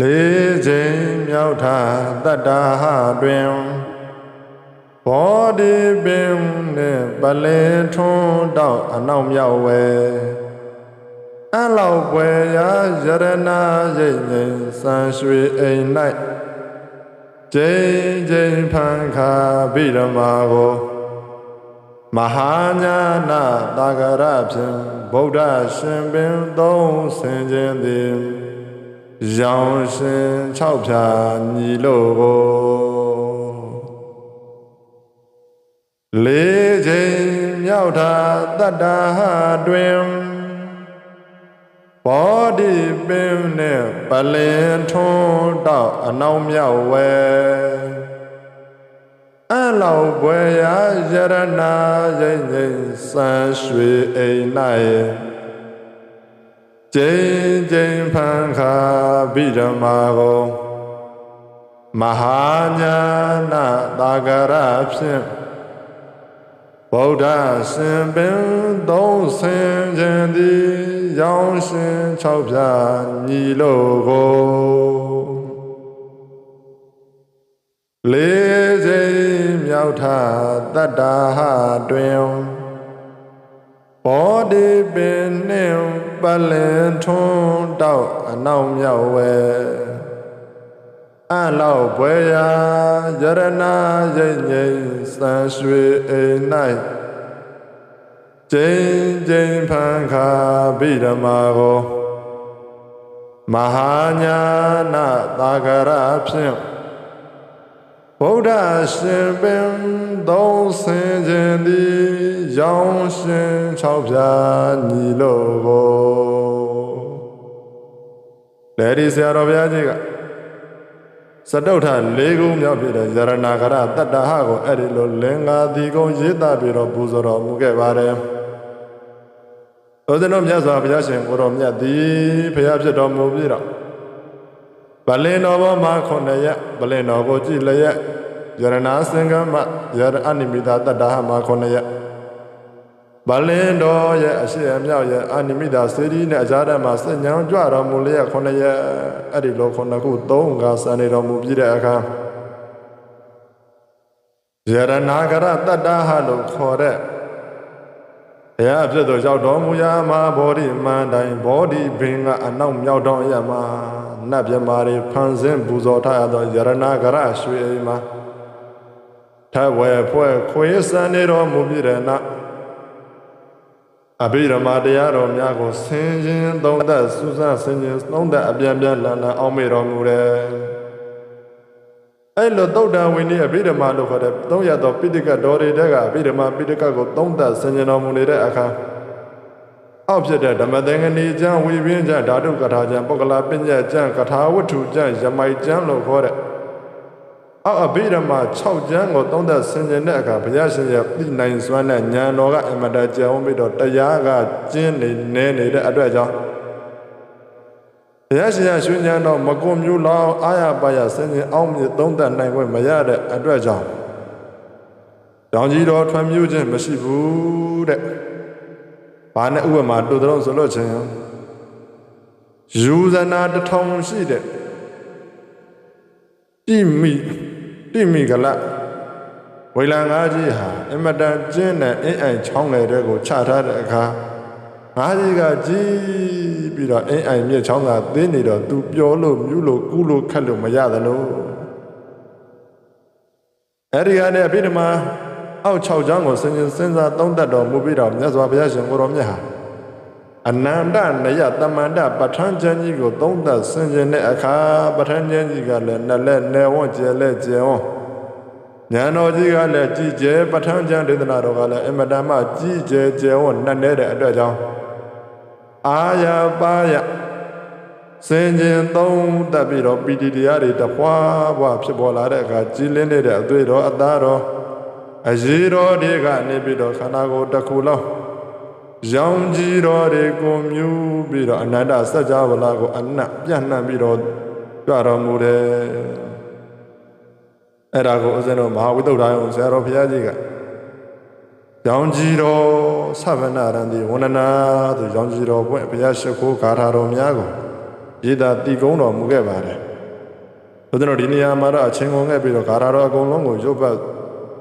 လေးချိန်မြောက်ထတတ္တာဟတွင်ဘောဓိပင်နှင့်ပလင်ထွန်းတောက်အနောက်မြောက်ဝဲအလောက်ပွဲရာယရနာရိတ်ငိမ်စံရွှေအိမ်၌ကျိန်ကျိန်ဖန်ခါဗိဓမာကိုမဟာညာနာတာဂရဖြင့်ဗုဒ္ဓရှင်ပင်သုံးဆင်ခြင်းသည် ရောင်ရှင်၆ဖြာညီလို့ကိုလေးချိန်မြောက်တာတတ္တာဟတွင်ဘောဓိပင်နှင့်ပလင်ထွန်းတောက်အနောက်မြောက်ဝဲအလောက်ပွဲရာယရနာရိမ့်ငိမ့်စံရွှေအိမ်၌ကျိန်ကျိန်ဖန်ခါ ဗိဓမာကိုမဟာညာနာတာဂရဖြင့်ဗုဒ္ဓရှင်ပင်သုံးဆင်ခြင်းသည်ရောင်ရှင်၆ဖြာညီလို့ကိုလေးစိမ်မြောက်ထတတ္တာဟတွင်ဘောဓိပင်နှင့် ပလင်ထွန်းတောက်အနောက်မြောက်ဝဲအလောက်ဘွယ်ရာယရနာရိတ်ငိမ့်စံရွှေအိမ်၌ကျိန်ကျိန်ဖန်ခါဗိဓမာကိုမဟာညာနာတာဂရဖြင့်ဗုဒ္ဓရှင်ပင်သုံးဆင်ခြင်းသည် ရောင်ရှင်၆ဖြာညီလို့ကို လေဒီဆရာတော်ဘုရားကြီးကစတုထလေးခုမြောက်ဖြစ်တဲ့ယရနာကရတတ္တဟကိုအဲ့ဒီလိုလင်္ကာဒီကုံရေးသားပြီးတော့ပူဇော်တော်မူခဲ့ပါတယ်။ဦးဇင်းတို့မြတ်စွာဘုရားရှင်ကိုတော်မြတ်သည်ဘုရားဖြစ်တော်မူပြီးတော့ဗလင်တော်ဘောမှာခုနှစ်ရက်ဗလင်တော်ကိုကြည်လျက်ယရနာစင်္ကမယရအနိမိတာတတ္တဟမှာခုနှစ်ရက် ဗလင်တော်ရဲ့အရှိအမြောက်ရဲ့အနိမိတာစေတီနဲ့အကြမ်းမှာစဉ္ညံကြွတော်မူလျက်ခုနှစ်ရက်အဲ့ဒီလိုခုနှစ်ခုသုံးကစံနေတော်မူပြီးတဲ့အခါယရနာကရတတ္တဟလို့ခေါ်တဲ့ဘုရားအဖြစ်သို့ရောက်တော်မူရာမှာဘောဓိမန္တိုင်ဘောဓိဘင်ကအနောက်မြောက်တော်ရမှာနတ်မြမာတွေဖန်ဆင်းပူဇော်ထားရသောယရနာကရရွှေအိမ်မှာထဝဲဖွဲ့ခွေးစံနေတော်မူပြီးတဲ့နောက် အဘိဓမ္မာတရားတော်များကိုဆင်ခြင်သုံးသပ်စူးစမ်းဆင်ခြင်သုံးသပ်အပြန်ပြန်လန်လန်အောင်မေတော်မူတယ်အဲ့လိုသုတ်တံဝိနည်းအဘိဓမ္မာလို့ခေါ်တဲ့သုံးရသောပိဋကတော်တွေတဲကအဘိဓမ္မာပိဋကကိုသုံးသပ်ဆင်ခြင်တော်မူနေတဲ့အခါအောက်ဖြစ်တဲ့ဓမ္မသင်္ကနီကျမ်းဝိပင်းကျမ်းဓာတုကထာကျမ်းပုဂ္ဂလာပညာကျမ်းကထာဝတ္ထုကျမ်းယမိုက်ကျမ်းလို့ခေါ်တဲ့ အောက်အဘိဓမ္မာ6ကျမ်းကိုသုံးသပ်ဆင်ခြင်တဲ့အခါဘုရားရှင်ရဲ့ပြနိုင်စွမ်းတဲ့ဉာဏ်တော်ကအမတန်ကြောင်းပြီးတော့တရားကကျင်းနေနေနေတဲ့အတွက်ကြောင့်ဘုရားရှင်ရဲ့ရှင်ဉာဏ်တော်မကွန်မျိုးလောက်အာရပါရဆင်ခြင်အောင်မြသုံးသပ်နိုင်ခွင့်မရတဲ့အတွက်ကြောင့်တောင်ကြီးတော်ထွံမြူးခြင်းမရှိဘူးတဲ့ဘာနဲ့ဥပမာတူတော်ဆိုလို့ချင်းယူဇနာတထောင်ရှိတဲ့တိမိ တိမိကလဝေလံငါးကြီးဟာအမတန်ကျင်းတဲ့အင်းအိုင်ချောင်းလေတဲ့ကိုချထားတဲ့အခါငါးကြီးကကြီးပြီးတော့အင်းအိုင်မြစ်ချောင်းကသင်းနေတော့သူပျော်လို့မြူးလို့ကူးလို့ခက်လို့မရသလိုအဲ့ဒီကနေအပိဓမ္မာအောက်6ချောင်းကိုစဉ်းစဉ်းစားသုံးသပ်တော်မူပြီးတော့မြတ်စွာဘုရားရှင်ကိုတော်မြတ်ဟာ အနန္တနယတမန္တပဋ္ဌာန်းကျမ်းကြီးကိုသုံးသပ်ဆင်ခြင်တဲ့အခါပဋ္ဌာန်းကျမ်းကြီးကလည်းနှစ်လက်နယ်ဝန်းကျဲလက်ကျဲဝန်းဉာဏ်တော်ကြီးကလည်းကြည်ကျဲပဋ္ဌာန်းကျမ်းဒေသနာတော်ကလည်းအမတန်မှကြည်ကျဲကျဲဝန်းနှစ်နေတဲ့အတွက်ကြောင့်အာရပါယစင်ကျင်သုံးသပ်ပြီးတော့ပီတိတရားတွေတပွားပွားဖြစ်ပေါ်လာတဲ့အခါကြည်လင်းနေတဲ့အသွေးတော်အသားတော်အရေးတော်တွေကနေပြီးတော့ခန္ဓာကိုယ်တစ်ခုလုံး ရောင်ကြီးတော်တွေကိုမြူးပြီးတော့အနန္တစัจ java လာကိုအနတ်ပြန့်နှံ့ပြီးတော့ကြွတော်မူတယ်အဲ့ဒါကိုဦးဇင်းတို့မဟာဝိသုဒ္ဓယုံဆရာတော်ဘုရားကြီးကရောင်ကြီးတော်သဗ္ဗနာရံဒီဝန္ဒနာသူရောင်ကြီးတော်ဘွဲ့ဘုရားရှိခိုးဂါထာတော်များကိုရေးသားတည်ကုန်းတော်မူခဲ့ပါတယ်ဘုရားတို့ဒီနေရာမှာတော့အချင်းကုန်ခဲ့ပြီးတော့ဂါရတော်အကုန်လုံးကိုရုပ်ပတ်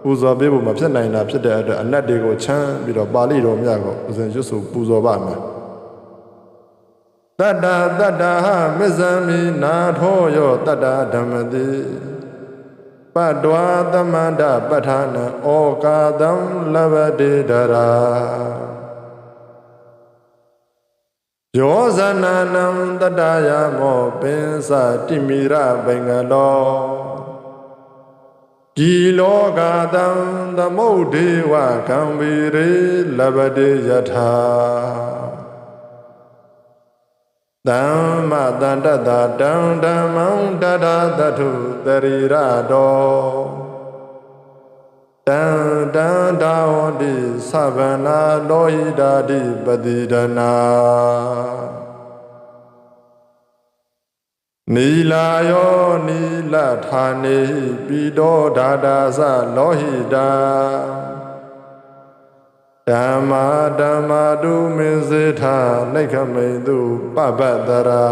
ပူဇော်ပေးဖို့မဖြစ်နိုင်တာဖြစ်တဲ့အတွက်အနတ်တွေကိုချမ်းပြီးတော့ပါဠိတော်မြတ်ကိုဦးဇင်ရွတ်ဆိုပူဇော်ပါမယ်တတ္တတတ္တဟမစ္ဆမိနာထောယောတတ္တဓမ္မတိပတ္တဝါသမန္တပဋ္ဌာနဩကာသံလဘတိဒရာယောဇနာနံတတ္တယမောပင်စတိမိရဘင်္ဂလော ဒီလောကတံသမုဒ္ဒေဝကံဗီရေလဘတိယထာသမ္မတန္တတတံဓမ္မံတတသထုတရိရတောတံတံဒါဝတိသဗ္ဗနာလောဟိတာတိပတိဒနာ နီလာယောနီလဌာနေပိတောဒါဒါသလောဟိတာဓမ္မာဓမ္မာတုမင်းစေထနှိခမိန်တုပပတ္တရာ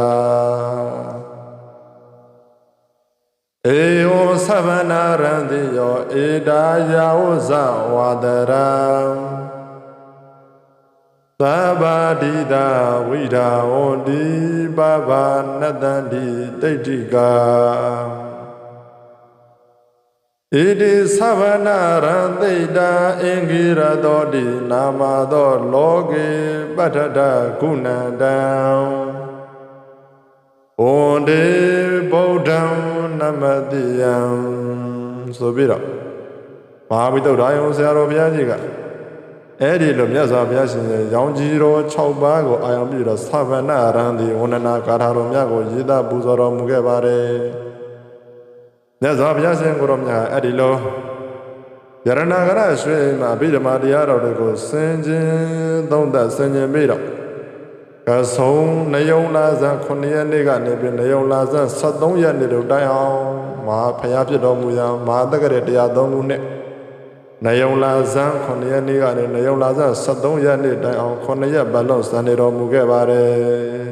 ဧဝသဗ္ဗနာရံတိယောဧတာယာဝဇဝါဒရံ သဗ္ဗဒိတာဝိဒါဝန္တိပဗာနတန္တိတိဋ္ဌိကာဣတိသဗ္ဗနာရံသိတာအင်္ဂိရတောတိနာမသောလောကေပဋ္ဌတကုဏန္တံဩန္တေဗုဒ္ဓံနမတိယံဆိုပြီးတော့မဟာဝိတုဒ္ဓါယုံဆရာတော်ဘုရားကြီးက အဲ့ဒီလိုမြတ်စွာဘုရားရှင်ရဲ့ရောင်ကြီးတော်6ပါးကိုအာရုံပြုတော့သဗ္ဗနာရံဒီဝန္ဒနာကာထာတော်မြတ်ကိုရေးသားပူဇော်တော်မူခဲ့ပါတယ်မြတ်စွာဘုရားရှင်ကိုတော်မြတ်အဲ့ဒီလိုယရဏဂရရွှေမှာအဘိဓမ္မာတရားတော်တွေကိုစင်ကျင်သုံးသပ်စင်ကျင်ပြီးတော့ကဆုံးနယုံလာဇန်9ရက်နေ့ကနေပြီးနယုံလာဇန်73ရက်နေ့တို့တိုင်အောင်မဟာဖရာဖြစ်တော်မူရာမဟာတက္ကရာ103ခုနှစ် နယုံလာဇန်9ရက်နေ့ကနေနယုံလာဇန်73ရက်နေ့တိုင်အောင်9ရက်ပတ်လုံးစံနေတော်မူခဲ့ပါတယ်